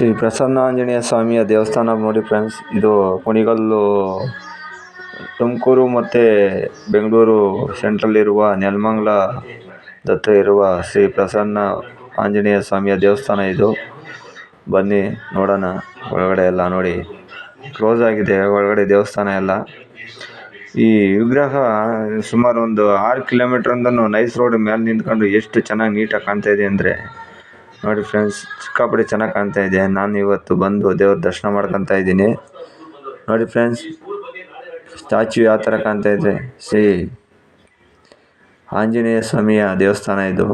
ಶ್ರೀ ಪ್ರಸನ್ನ ಆಂಜನೇಯ ಸ್ವಾಮಿಯ ದೇವಸ್ಥಾನ ನೋಡಿ ಫ್ರೆಂಡ್ಸ್ ಇದು ಕುಣಿಗಲ್ಲು, ತುಮಕೂರು ಮತ್ತು ಬೆಂಗಳೂರು ಸೆಂಟ್ರಲ್ಲಿರುವ ನೆಲಮಂಗ್ಲ ದತ್ತ ಇರುವ ಶ್ರೀ ಪ್ರಸನ್ನ ಆಂಜನೇಯ ಸ್ವಾಮಿಯ ದೇವಸ್ಥಾನ ಇದು. ಬನ್ನಿ ನೋಡೋಣ, ಒಳಗಡೆ ಎಲ್ಲ ನೋಡಿ. ಕ್ಲೋಸ್ ಆಗಿದೆ, ಒಳಗಡೆ ದೇವಸ್ಥಾನ ಎಲ್ಲ. ಈ ವಿಗ್ರಹ ಸುಮಾರು ಒಂದು ಆರು ಕಿಲೋಮೀಟ್ರಿಂದನೂ ನೈಸ್ ರೋಡ್ ಮೇಲೆ ನಿಂತ್ಕೊಂಡು ಎಷ್ಟು ಚೆನ್ನಾಗಿ ನೀಟಾಗಿ ಕಾಣ್ತಾ ಇದೆ ಅಂದರೆ. ನೋಡಿ ಫ್ರೆಂಡ್ಸ್ ಸಿಕ್ಕಾಪಟ್ಟೆ ಚೆನ್ನಾಗಿ ಕಾಣ್ತಾ ಇದೆ. ನಾನು ಇವತ್ತು ಬಂದು ದೇವ್ರ ದರ್ಶನ ಮಾಡ್ಕೊತಾ ಇದ್ದೀನಿ. ನೋಡಿ ಫ್ರೆಂಡ್ಸ್ ಸ್ಟ್ಯಾಚ್ಯೂ ಯಾವ ಥರ ಕಾಣ್ತಾ ಇದೆ? ಶ್ರೀ ಆಂಜನೇಯ ಸ್ವಾಮಿಯ ದೇವಸ್ಥಾನ ಇದು.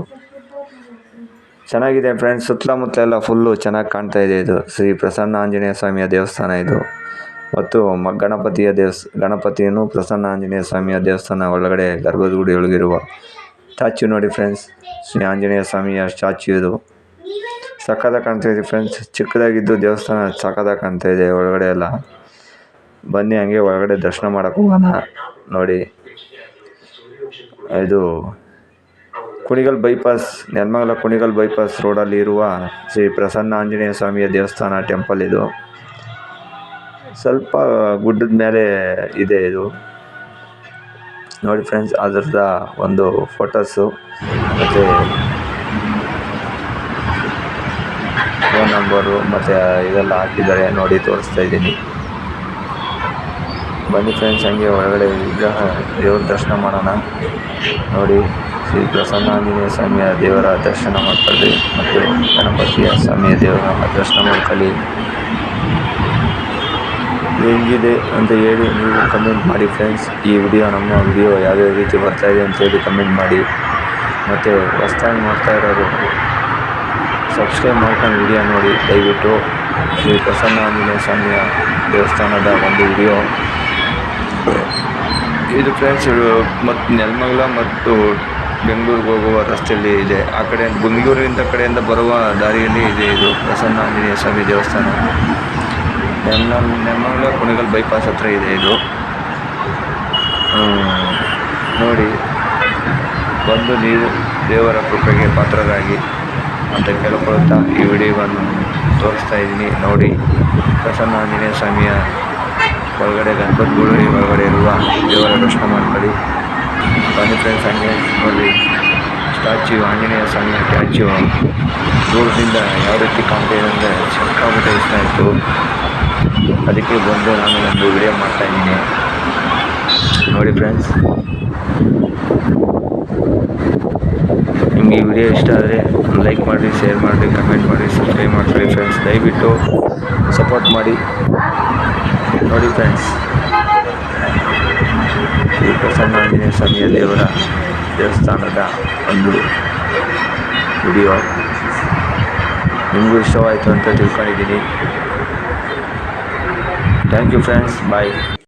ಚೆನ್ನಾಗಿದೆ ಫ್ರೆಂಡ್ಸ್ ಸುತ್ತಮುತ್ತ ಎಲ್ಲ ಫುಲ್ಲು ಚೆನ್ನಾಗಿ ಕಾಣ್ತಾ ಇದೆ ಇದು. ಶ್ರೀ ಪ್ರಸನ್ನ ಆಂಜನೇಯ ಸ್ವಾಮಿಯ ದೇವಸ್ಥಾನ ಇದು. ಮತ್ತು ಮ ಗಣಪತಿಯ ದೇವಸ್, ಗಣಪತಿಯನ್ನು ಪ್ರಸನ್ನ ಆಂಜನೇಯ ಸ್ವಾಮಿಯ ದೇವಸ್ಥಾನ ಒಳಗಡೆ ಗರ್ಭದ ಗುಡಿ ಒಳಗಿರುವ ಸ್ಟ್ಯಾಚ್ಯೂ ನೋಡಿ ಫ್ರೆಂಡ್ಸ್ ಶ್ರೀ ಆಂಜನೇಯ ಸ್ವಾಮಿಯ ಸ್ಟ್ಯಾಚ್ಯೂ ಇದು. ಸಕ್ಕತ್ತಾಗಿ ಕಾಣ್ತಾ ಇದೆ ಫ್ರೆಂಡ್ಸ್ ಚಿಕ್ಕದಾಗಿದ್ದು ದೇವಸ್ಥಾನ ಸಕ್ಕತ್ತಾಗಿ ಕಾಣ್ತಾ ಇದೆ ಒಳಗಡೆ ಎಲ್ಲ. ಬನ್ನಿ ಹಂಗೆ ಒಳಗಡೆ ದರ್ಶನ ಮಾಡಕ್ಕೆ ಹೋಗೋಣ. ನೋಡಿ. ಇದು ಕುಣಿಗಲ್ ಬೈಪಾಸ್ ನೆಲಮಂಗಲ ಕುಣಿಗಲ್ ಬೈಪಾಸ್ ರೋಡಲ್ಲಿ ಇರುವ ಶ್ರೀ ಪ್ರಸನ್ನ ಆಂಜನೇಯ ಸ್ವಾಮಿಯ ದೇವಸ್ಥಾನ ಟೆಂಪಲ್ ಇದು. ಸ್ವಲ್ಪ ಗುಡ್ಡದ ಮೇಲೆ ಇದೆ ಇದು. ನೋಡಿ ಫ್ರೆಂಡ್ಸ್ ಅದರದ ಒಂದು ಫೋಟೋಸು ಮತ್ತು ನಂಬರು ಮತ್ತು ಇದೆಲ್ಲ ಹಾಕಿದ್ದಾರೆ ನೋಡಿ ತೋರಿಸ್ತಾ ಇದ್ದೀನಿ. ಬನ್ನಿ ಫ್ರೆಂಡ್ಸ್ ಹಂಗೆ ಒಳಗಡೆ ವಿಗ್ರಹ, ದೇವ್ರ ದರ್ಶನ ಮಾಡೋಣ. ನೋಡಿ, ಶ್ರೀ ಪ್ರಸನ್ನ ಆಂಜನೇಯ ಸ್ವಾಮಿಯ ದೇವರ ದರ್ಶನ ಮಾಡ್ಕೊಳ್ಳಿ ಮತ್ತು ಗಣಪತಿಯ ಸ್ವಾಮಿಯ ದೇವರ ದರ್ಶನ ಮಾಡ್ಕೊಳ್ಳಿ. ಹೆಂಗಿದೆ ಅಂತ ಹೇಳಿ ನೀವು ಕಮೆಂಟ್ ಮಾಡಿ ಫ್ರೆಂಡ್ಸ್ ಈ ವಿಡಿಯೋ ನಮ್ಮ ವಿಡಿಯೋ ಯಾವ್ಯಾವ ರೀತಿ ಬರ್ತಾಯಿದೆ ಅಂತೇಳಿ ಕಮೆಂಟ್ ಮಾಡಿ. ಮತ್ತು ಹೊಸ್ದಾಗಿ ನೋಡ್ತಾ ಇರೋರು ಸಬ್ಸ್ಕ್ರೈಬ್ ಮಾಡ್ಕೊಂಡು ವಿಡಿಯೋ ನೋಡಿ, ದಯವಿಟ್ಟು. ಶ್ರೀ ಪ್ರಸನ್ನ ಆಂಜನೇಯ ಸ್ವಾಮಿಯ ದೇವಸ್ಥಾನದ ಒಂದು ವಿಡಿಯೋ. ಇದು ಫ್ರೆಂಡ್ಸ್ ಮತ್ತು ನೆಲಮಂಗಲ ಮತ್ತು ಬೆಂಗಳೂರಿಗೆ ಹೋಗುವ ರಸ್ತೆಯಲ್ಲಿ ಇದೆ. ಆ ಕಡೆ ಬೆಂಗಳೂರಿನಿಂದ ಕಡೆಯಿಂದ ಬರುವ ದಾರಿಯಲ್ಲಿ ಇದೆ ಇದು ಪ್ರಸನ್ನ ಆಂಜನೇಯ ಸ್ವಾಮಿ ದೇವಸ್ಥಾನ. ನೆಲ ನೆಲಮಂಗಲ ಕುಣಿಗಲ್ ಬೈಪಾಸ್ ಹತ್ರ ಇದೆ ಇದು. ನೋಡಿ. ಬಂದು ನೀವು ದೇವರ ಕೃಪೆಗೆ ಪಾತ್ರರಾಗಿ. ಅಂತ ಕೇಳ್ಕೊಳ್ತಾ ಈ ವಿಡಿಯೋವನ್ನು ತೋರಿಸ್ತಾ ಇದ್ದೀನಿ. ನೋಡಿ ಪ್ರಸನ್ನ ಆಂಜನೇಯ ಸ್ವಾಮಿಯ ಒಳಗಡೆ, ಗಣಪತಿ ಗುಡಿ ಒಳಗಡೆ ಇರುವ ದೇವರ ದರ್ಶನ ಮಾಡ್ಕೊಳ್ಳಿ. ಬನ್ನಿ ಫ್ರೆಂಡ್ಸ್ ಹಂಗೆ ನೋಡಿ ಸ್ಟ್ಯಾಚ್ಯೂ ಆಂಜನೇಯ ಸ್ವಾಮಿಯ ಸ್ಟ್ಯಾಚ್ಯೂ ದೂರದಿಂದ ಯಾವ ರೀತಿ ಕಾಣ್ತಾ ಇದೆ ಅಂದರೆ ಸಿಕ್ಕಾಪಟ್ಟೆ ಇಷ್ಟ ಆಯಿತು ಅದಕ್ಕೆ ಬಂದು ನಾನು ಒಂದು ವಿಡಿಯೋ ಮಾಡ್ತಾಯಿದ್ದೀನಿ ನೋಡಿ ಫ್ರೆಂಡ್ಸ್ ನಿಮಗೆ ಈ ವಿಡಿಯೋ ಇಷ್ಟ ಆದರೆ ಲೈಕ್ ಮಾಡಿ ಶೇರ್ ಮಾಡಿ ಕಮೆಂಟ್ ಮಾಡಿ ಸಬ್ಸ್ಕ್ರೈಬ್ ಮಾಡಿ ಫ್ರೆಂಡ್ಸ್ ದಯವಿಟ್ಟು ಸಪೋರ್ಟ್ ಮಾಡಿ. ನೋಡಿ ಫ್ರೆಂಡ್ಸ್ ಈ ಪ್ರಸನ್ನ ಆಂಜನೇಯ ಸ್ವಾಮಿಯ ದೇವರ ದೇವಸ್ಥಾನದ ಒಂದು ವಿಡಿಯೋ ನಿಮಗೂ ಇಷ್ಟವಾಯಿತು ಅಂತ ತಿಳ್ಕೊಂಡಿದ್ದೀನಿ. Thank you friends bye